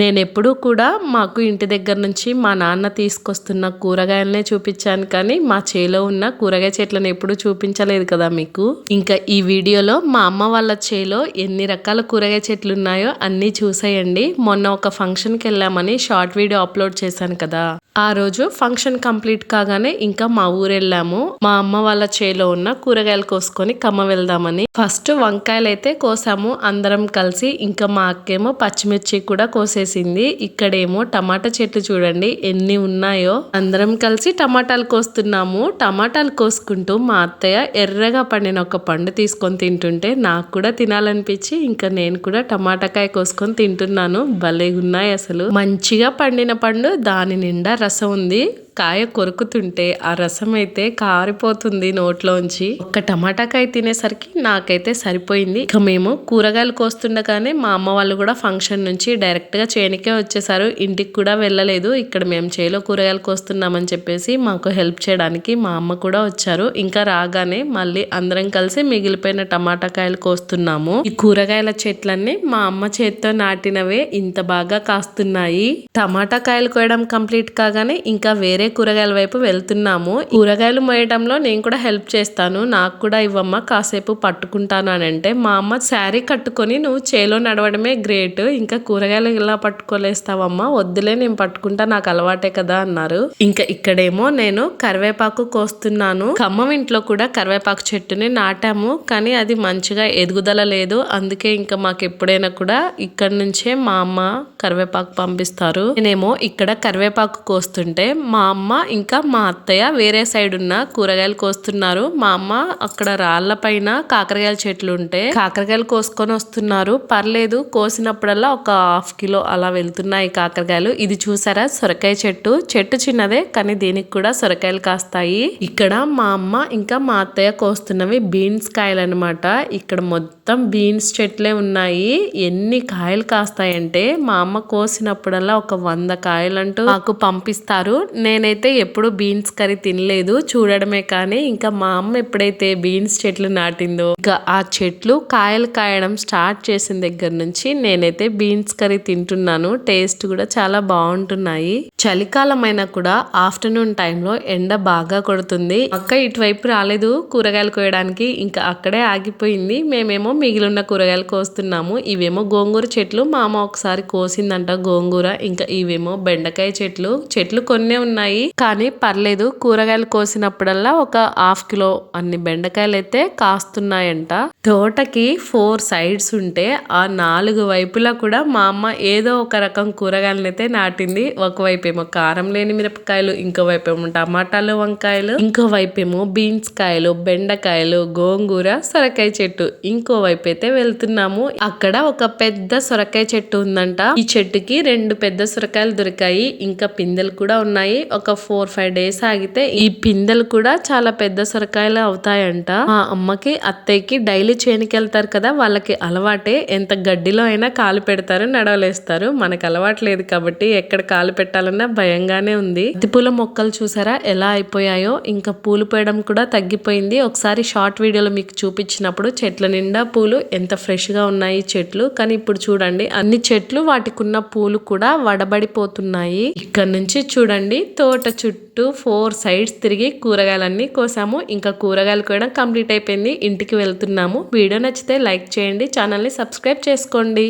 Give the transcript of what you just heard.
నేను ఎప్పుడూ కూడా మాకు ఇంటి దగ్గర నుంచి మా నాన్న తీసుకొస్తున్న కూరగాయలనే చూపించాను కానీ మా చేలో ఉన్న కూరగాయ చెట్లను ఎప్పుడూ చూపించలేదు కదా మీకు. ఇంకా ఈ వీడియోలో మా అమ్మ వాళ్ళ చేలో ఎన్ని రకాల కూరగాయ చెట్లు ఉన్నాయో అన్నీ చూసేయండి. మొన్న ఒక ఫంక్షన్కి వెళ్ళామని షార్ట్ వీడియో అప్లోడ్ చేశాను కదా. ఆ రోజు ఫంక్షన్ కంప్లీట్ కాగానే ఇంకా మా ఊరు వెళ్ళాము మా అమ్మ వాళ్ళ చేలో ఉన్న కూరగాయలు కోసుకొని కమ్మ వెళ్దామని. ఫస్ట్ వంకాయలు అయితే కోసాము. అందరం కలిసి ఇంకా మా అక్కేమో పచ్చిమిర్చి కూడా కోసేసింది. ఇక్కడేమో టమాటా చెట్లు చూడండి ఎన్ని ఉన్నాయో. అందరం కలిసి టమాటాలు కోస్తున్నాము. టమాటాలు కోసుకుంటూ మా అత్తయ్య ఎర్రగా పండిన ఒక పండు తీసుకొని తింటుంటే నాకు కూడా తినాలనిపించి ఇంకా నేను కూడా టమాటాకాయ కోసుకొని తింటున్నాను. భలే ఉన్నాయి అసలు. మంచిగా పండిన పండు దాని నిండా రసం ఉంది. కాయ కొరుకుతుంటే ఆ రసం అయితే కారిపోతుంది నోట్లోంచి. ఒక టమాటా కాయ తినేసరికి నాకైతే సరిపోయింది. ఇక మేము కూరగాయలు కోస్తుండగానే మా అమ్మ వాళ్ళు కూడా ఫంక్షన్ నుంచి డైరెక్ట్గా చేనికే వచ్చేసారు. ఇంటికి కూడా వెళ్ళలేదు. ఇక్కడ మేము చేలో కూరగాయలు కోస్తున్నామని చెప్పేసి మాకు హెల్ప్ చేయడానికి మా అమ్మ కూడా వచ్చారు. ఇంకా రాగానే మళ్ళీ అందరం కలిసి మిగిలిపోయిన టమాటా కాయలు కోస్తున్నాము. ఈ కూరగాయల చెట్లన్నీ మా అమ్మ చేత్తో నాటినవే. ఇంత బాగా కాస్తున్నాయి. టమాటా కాయలు కోయడం కంప్లీట్ కాగానే ఇంకా వేరే వేరే కూరగాయల వైపు వెళ్తున్నాము. కూరగాయలు మోయటంలో నేను కూడా హెల్ప్ చేస్తాను. నాకు కూడా ఇవ్వమ్మ కాసేపు పట్టుకుంటాను అని అంటే మా అమ్మ శారీ కట్టుకొని నువ్వు చేలో నడవడమే గ్రేట్. ఇంకా కూరగాయలు ఇలా పట్టుకోలేస్తావమ్మా వద్దులే నేను పట్టుకుంటా నాకు అలవాటే కదా అన్నారు. ఇంకా ఇక్కడేమో నేను కరివేపాకు కోస్తున్నాను. ఖమ్మం ఇంట్లో కూడా కరివేపాకు చెట్టుని నాటాము కానీ అది మంచిగా ఎదుగుదల లేదు. అందుకే ఇంకా మాకు ఎప్పుడైనా కూడా ఇక్కడ నుంచే మా అమ్మ కరివేపాకు పంపిస్తారు. నేనేమో ఇక్కడ కరివేపాకు కోస్తుంటే మా అమ్మ ఇంకా మా అత్తయ్య వేరే సైడ్ ఉన్న కూరగాయలు కోస్తున్నారు. మా అమ్మ అక్కడ రాళ్ళ పైన కాకరకాయల చెట్లు ఉంటే కాకరకాయలు కోసుకొని వస్తున్నారు. పర్లేదు కోసినప్పుడల్లా ఒక హాఫ్ కిలో అలా వెళ్తున్నాయి కాకరకాయలు. ఇది చూసారా? సొరకాయ చెట్టు. చెట్టు చిన్నదే కానీ దీనికి కూడా సొరకాయలు కాస్తాయి. ఇక్కడ మా అమ్మ ఇంకా మా అత్తయ్య కోస్తున్నవి బీన్స్ కాయలు అనమాట ఇక్కడ మొత్తం మొత్తం బీన్స్ చెట్లే ఉన్నాయి. ఎన్ని కాయలు కాస్తాయంటే మా అమ్మ కోసినప్పుడల్లా ఒక వంద కాయలంటూ మాకు పంపిస్తారు. నేనైతే ఎప్పుడు బీన్స్ కర్రీ తినలేదు. చూడడమే కానీ ఇంకా మా అమ్మ ఎప్పుడైతే బీన్స్ చెట్లు నాటిందో ఇంకా ఆ చెట్లు కాయలు కాయడం స్టార్ట్ చేసిన దగ్గర నుంచి నేనైతే బీన్స్ కర్రీ తింటున్నాను. టేస్ట్ కూడా చాలా బాగుంటున్నాయి. చలికాలం అయినా కూడా ఆఫ్టర్నూన్ టైంలో ఎండ బాగా కొడుతుంది. అక్క ఇటువైపు రాలేదు. కూరగాయలు కోయడానికి ఇంకా అక్కడే ఆగిపోయింది. మేమేమో మిగిలిన కూరగాయలు కోస్తున్నాము. ఇవేమో గోంగూర చెట్లు. మా అమ్మ ఒకసారి కోసిందంట గోంగూర. ఇంకా ఇవేమో బెండకాయ చెట్లు. చెట్లు కొన్నే ఉన్నాయి. కానీ పర్లేదు. కూరగాయలు కోసినప్పుడల్లా ఒక హాఫ్ కిలో అన్ని బెండకాయలు అయితే కాస్తున్నాయంట. తోటకి ఫోర్ సైడ్స్ ఉంటే ఆ నాలుగు వైపులా కూడా మా అమ్మ ఏదో ఒక రకం కూరగాయలను అయితే నాటింది. ఒకవైపు ఏమో కారం లేని మిరపకాయలు ఇంకో వైపు ఏమో టమాటాలు వంకాయలు ఇంకో వైపు ఏమో బీన్స్ కాయలు బెండకాయలు గోంగూర సొరకాయ చెట్టు ఇంకో వైపు అయితే వెళ్తున్నాము. అక్కడ ఒక పెద్ద సొరకాయ చెట్టు ఉందంట. ఈ చెట్టుకి రెండు పెద్ద సొరకాయలు దొరికాయి. ఇంకా పిందెలు కూడా ఉన్నాయి. ఒక ఫోర్ ఫైవ్ డేస్ ఆగితే ఈ పిందెలు కూడా చాలా పెద్ద సొరకాయలు అవుతాయంట. మా అమ్మకి అత్తయ్యకి డైలీ చేనికి వెళ్తారు కదా వాళ్ళకి అలవాటే. ఎంత గడ్డిలో అయినా కాలు పెడతారు నడవలేస్తారు. మనకు అలవాటు లేదు కాబట్టి ఎక్కడ కాలు పెట్టాలన్నా భయంగానే ఉంది. పూల మొక్కలు చూసారా? ఎలా అయిపోయాయో? ఇంకా పూలు పోయడం కూడా తగ్గిపోయింది. ఒకసారి షార్ట్ వీడియోలో మీకు చూపించినప్పుడు చెట్ల నిండా పూలు ఎంత ఫ్రెష్గా ఉన్నాయి చెట్లు. కానీ ఇప్పుడు చూడండి అన్ని చెట్లు వాటికి ఉన్న పూలు కూడా వడబడిపోతున్నాయి. ఇక్కడ నుంచి చూడండి తోట చుట్టూ ఫోర్ సైడ్స్ తిరిగి కూరగాయలన్నీ కోసాము. ఇంకా కూరగాయలు కూడా కంప్లీట్ అయిపోయింది. ఇంటికి వెళ్తున్నాము. వీడియో నచ్చితే లైక్ చేయండి ఛానల్ని సబ్స్క్రైబ్ చేసుకోండి.